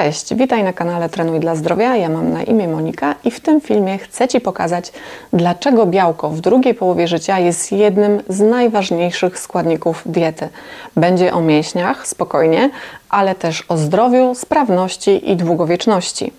Cześć, witaj na kanale Trenuj dla Zdrowia. Ja mam na imię Monika i w tym filmie chcę Ci pokazać, dlaczego białko w drugiej połowie życia jest jednym z najważniejszych składników diety. Będzie o mięśniach, spokojnie, ale też o zdrowiu, sprawności i długowieczności.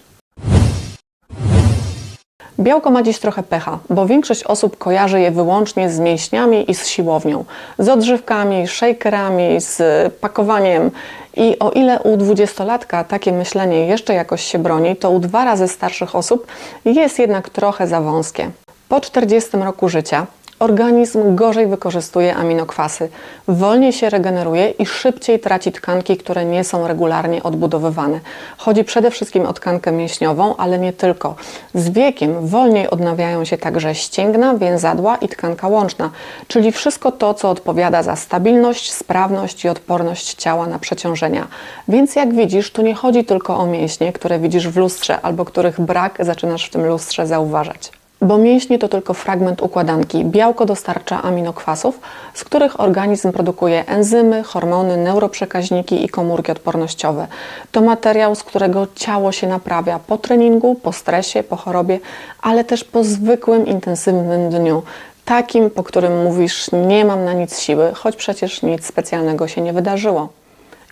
Białko ma dziś trochę pecha, bo większość osób kojarzy je wyłącznie z mięśniami i z siłownią, z odżywkami, shakerami, z pakowaniem. I o ile u dwudziestolatka takie myślenie jeszcze jakoś się broni, to u dwa razy starszych osób jest jednak trochę za wąskie. Po 40 roku życia organizm gorzej wykorzystuje aminokwasy, wolniej się regeneruje i szybciej traci tkanki, które nie są regularnie odbudowywane. Chodzi przede wszystkim o tkankę mięśniową, ale nie tylko. Z wiekiem wolniej odnawiają się także ścięgna, więzadła i tkanka łączna, czyli wszystko to, co odpowiada za stabilność, sprawność i odporność ciała na przeciążenia. Więc jak widzisz, tu nie chodzi tylko o mięśnie, które widzisz w lustrze albo których brak zaczynasz w tym lustrze zauważać. Bo mięśnie to tylko fragment układanki. Białko dostarcza aminokwasów, z których organizm produkuje enzymy, hormony, neuroprzekaźniki i komórki odpornościowe. To materiał, z którego ciało się naprawia po treningu, po stresie, po chorobie, ale też po zwykłym, intensywnym dniu. Takim, po którym mówisz, nie mam na nic siły, choć przecież nic specjalnego się nie wydarzyło.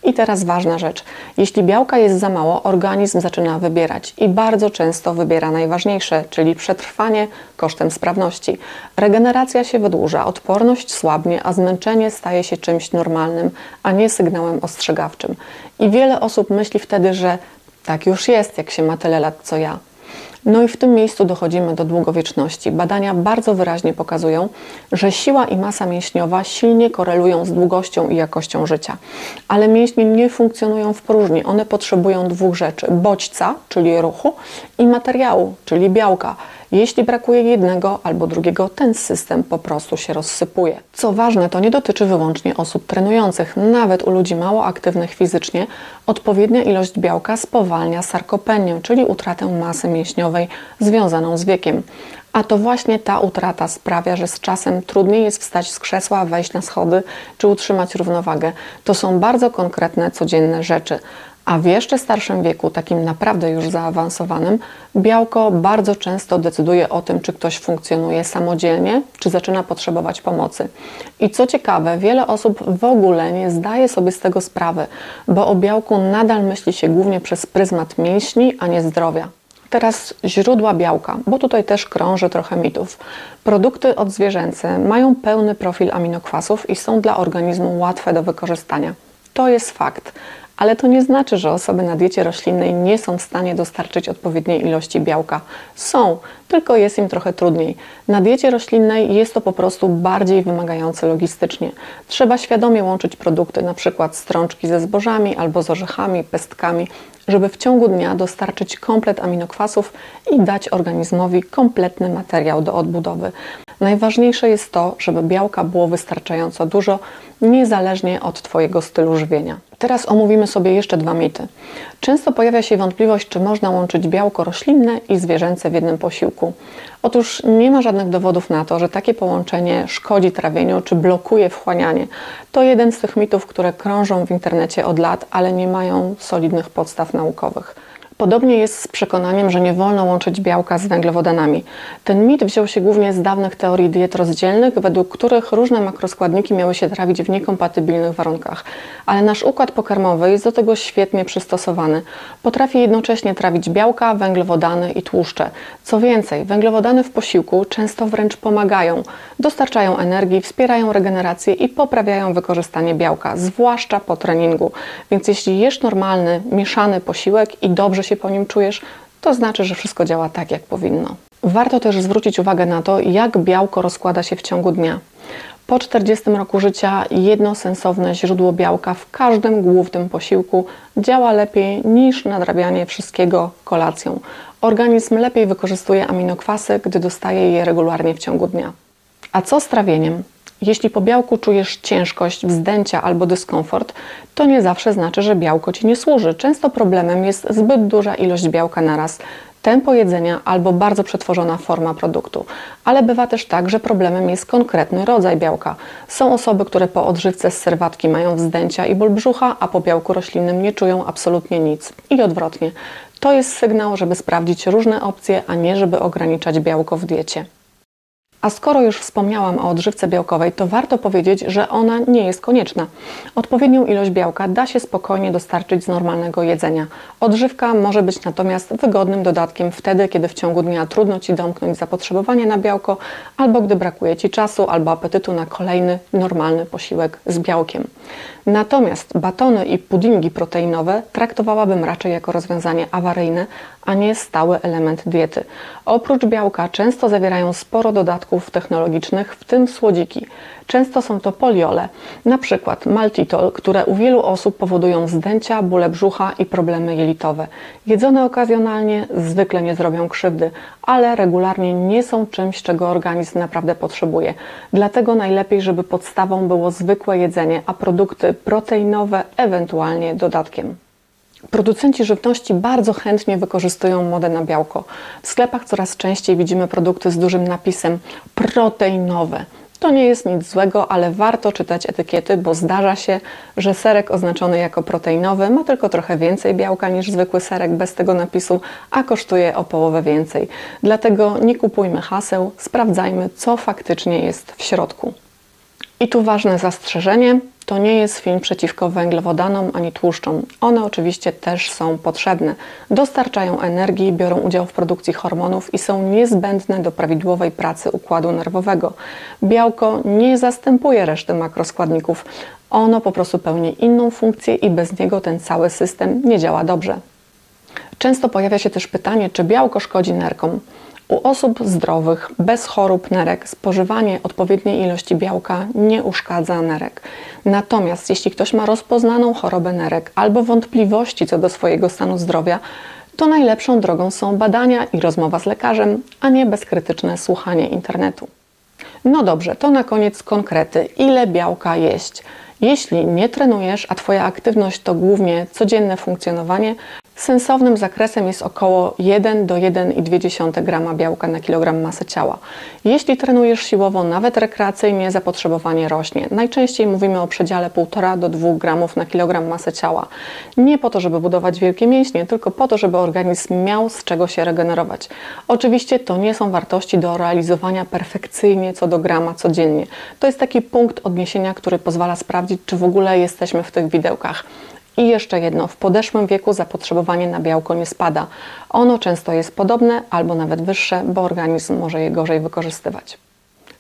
I teraz ważna rzecz. Jeśli białka jest za mało, organizm zaczyna wybierać i bardzo często wybiera najważniejsze, czyli przetrwanie kosztem sprawności. Regeneracja się wydłuża, odporność słabnie, a zmęczenie staje się czymś normalnym, a nie sygnałem ostrzegawczym. I wiele osób myśli wtedy, że tak już jest, jak się ma tyle lat co ja. No i w tym miejscu dochodzimy do długowieczności. Badania bardzo wyraźnie pokazują, że siła i masa mięśniowa silnie korelują z długością i jakością życia. Ale mięśnie nie funkcjonują w próżni. One potrzebują dwóch rzeczy: bodźca, czyli ruchu, i materiału, czyli białka. Jeśli brakuje jednego albo drugiego, ten system po prostu się rozsypuje. Co ważne, to nie dotyczy wyłącznie osób trenujących. Nawet u ludzi mało aktywnych fizycznie odpowiednia ilość białka spowalnia sarkopenię, czyli utratę masy mięśniowej związaną z wiekiem. A to właśnie ta utrata sprawia, że z czasem trudniej jest wstać z krzesła, wejść na schody czy utrzymać równowagę. To są bardzo konkretne, codzienne rzeczy. A w jeszcze starszym wieku, takim naprawdę już zaawansowanym, białko bardzo często decyduje o tym, czy ktoś funkcjonuje samodzielnie, czy zaczyna potrzebować pomocy. I co ciekawe, wiele osób w ogóle nie zdaje sobie z tego sprawy, bo o białku nadal myśli się głównie przez pryzmat mięśni, a nie zdrowia. Teraz źródła białka, bo tutaj też krąży trochę mitów. Produkty odzwierzęce mają pełny profil aminokwasów i są dla organizmu łatwe do wykorzystania. To jest fakt, ale to nie znaczy, że osoby na diecie roślinnej nie są w stanie dostarczyć odpowiedniej ilości białka. Są, tylko jest im trochę trudniej. Na diecie roślinnej jest to po prostu bardziej wymagające logistycznie. Trzeba świadomie łączyć produkty, np. strączki ze zbożami albo z orzechami, pestkami, żeby w ciągu dnia dostarczyć komplet aminokwasów i dać organizmowi kompletny materiał do odbudowy. Najważniejsze jest to, żeby białka było wystarczająco dużo, niezależnie od Twojego stylu żywienia. Teraz omówimy sobie jeszcze dwa mity. Często pojawia się wątpliwość, czy można łączyć białko roślinne i zwierzęce w jednym posiłku. Otóż nie ma żadnych dowodów na to, że takie połączenie szkodzi trawieniu czy blokuje wchłanianie. To jeden z tych mitów, które krążą w internecie od lat, ale nie mają solidnych podstaw naukowych. Podobnie jest z przekonaniem, że nie wolno łączyć białka z węglowodanami. Ten mit wziął się głównie z dawnych teorii diet rozdzielnych, według których różne makroskładniki miały się trawić w niekompatybilnych warunkach. Ale nasz układ pokarmowy jest do tego świetnie przystosowany. Potrafi jednocześnie trawić białka, węglowodany i tłuszcze. Co więcej, węglowodany w posiłku często wręcz pomagają, dostarczają energii, wspierają regenerację i poprawiają wykorzystanie białka, zwłaszcza po treningu. Więc jeśli jesz normalny, mieszany posiłek i dobrze się po nim czujesz, to znaczy, że wszystko działa tak, jak powinno. Warto też zwrócić uwagę na to, jak białko rozkłada się w ciągu dnia. Po 40 roku życia jedno sensowne źródło białka w każdym głównym posiłku działa lepiej niż nadrabianie wszystkiego kolacją. Organizm lepiej wykorzystuje aminokwasy, gdy dostaje je regularnie w ciągu dnia. A co z trawieniem? Jeśli po białku czujesz ciężkość, wzdęcia albo dyskomfort, to nie zawsze znaczy, że białko ci nie służy. Często problemem jest zbyt duża ilość białka naraz. tempo jedzenia albo bardzo przetworzona forma produktu. Ale bywa też tak, że problemem jest konkretny rodzaj białka. Są osoby, które po odżywce z serwatki mają wzdęcia i ból brzucha, a po białku roślinnym nie czują absolutnie nic. I odwrotnie. To jest sygnał, żeby sprawdzić różne opcje, a nie żeby ograniczać białko w diecie. A skoro już wspomniałam o odżywce białkowej, to warto powiedzieć, że ona nie jest konieczna. Odpowiednią ilość białka da się spokojnie dostarczyć z normalnego jedzenia. Odżywka może być natomiast wygodnym dodatkiem wtedy, kiedy w ciągu dnia trudno Ci domknąć zapotrzebowanie na białko, albo gdy brakuje Ci czasu albo apetytu na kolejny normalny posiłek z białkiem. Natomiast batony i puddingi proteinowe traktowałabym raczej jako rozwiązanie awaryjne, a nie stały element diety. Oprócz białka często zawierają sporo dodatków technologicznych, w tym słodziki. Często są to poliole, przykład maltitol, które u wielu osób powodują zdęcia, bóle brzucha i problemy jelitowe. Jedzone okazjonalnie zwykle nie zrobią krzywdy, ale regularnie nie są czymś, czego organizm naprawdę potrzebuje. Dlatego najlepiej, żeby podstawą było zwykłe jedzenie, a produkty proteinowe ewentualnie dodatkiem. Producenci żywności bardzo chętnie wykorzystują modę na białko. W sklepach coraz częściej widzimy produkty z dużym napisem proteinowe. To nie jest nic złego, ale warto czytać etykiety, bo zdarza się, że serek oznaczony jako proteinowy ma tylko trochę więcej białka niż zwykły serek bez tego napisu, a kosztuje o połowę więcej. Dlatego nie kupujmy haseł, sprawdzajmy, co faktycznie jest w środku. I tu ważne zastrzeżenie: to nie jest film przeciwko węglowodanom ani tłuszczom. One oczywiście też są potrzebne. Dostarczają energii, biorą udział w produkcji hormonów i są niezbędne do prawidłowej pracy układu nerwowego. Białko nie zastępuje reszty makroskładników. Ono po prostu pełni inną funkcję i bez niego ten cały system nie działa dobrze. Często pojawia się też pytanie, czy białko szkodzi nerkom. U osób zdrowych, bez chorób nerek, spożywanie odpowiedniej ilości białka nie uszkadza nerek. Natomiast jeśli ktoś ma rozpoznaną chorobę nerek albo wątpliwości co do swojego stanu zdrowia, to najlepszą drogą są badania i rozmowa z lekarzem, a nie bezkrytyczne słuchanie internetu. No dobrze, to na koniec konkrety. Ile białka jeść? Jeśli nie trenujesz, a Twoja aktywność to głównie codzienne funkcjonowanie, Sensownym zakresem jest około 1 do 1,2 g białka na kilogram masy ciała. Jeśli trenujesz siłowo, nawet rekreacyjnie, zapotrzebowanie rośnie. Najczęściej mówimy o przedziale 1,5 do 2 g na kilogram masy ciała. Nie po to, żeby budować wielkie mięśnie, tylko po to, żeby organizm miał z czego się regenerować. Oczywiście to nie są wartości do realizowania perfekcyjnie co do grama codziennie. To jest taki punkt odniesienia, który pozwala sprawdzić, czy w ogóle jesteśmy w tych widełkach. I jeszcze jedno, w podeszłym wieku zapotrzebowanie na białko nie spada. Ono często jest podobne albo nawet wyższe, bo organizm może je gorzej wykorzystywać.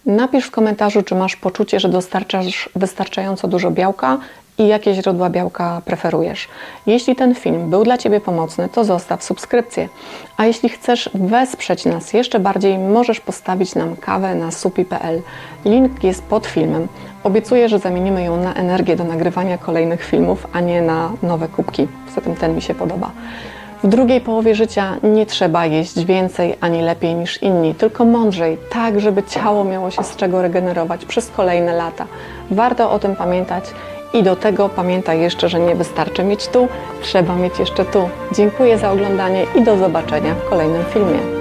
Napisz w komentarzu, czy masz poczucie, że dostarczasz wystarczająco dużo białka i jakie źródła białka preferujesz. Jeśli ten film był dla Ciebie pomocny, to zostaw subskrypcję. A jeśli chcesz wesprzeć nas jeszcze bardziej, możesz postawić nam kawę na supi.pl. Link jest pod filmem. Obiecuję, że zamienimy ją na energię do nagrywania kolejnych filmów, a nie na nowe kubki. Poza tym ten mi się podoba. W drugiej połowie życia nie trzeba jeść więcej ani lepiej niż inni, tylko mądrzej, tak żeby ciało miało się z czego regenerować przez kolejne lata. Warto o tym pamiętać i do tego pamiętaj jeszcze, że nie wystarczy mieć tu, trzeba mieć jeszcze tu. Dziękuję za oglądanie i do zobaczenia w kolejnym filmie.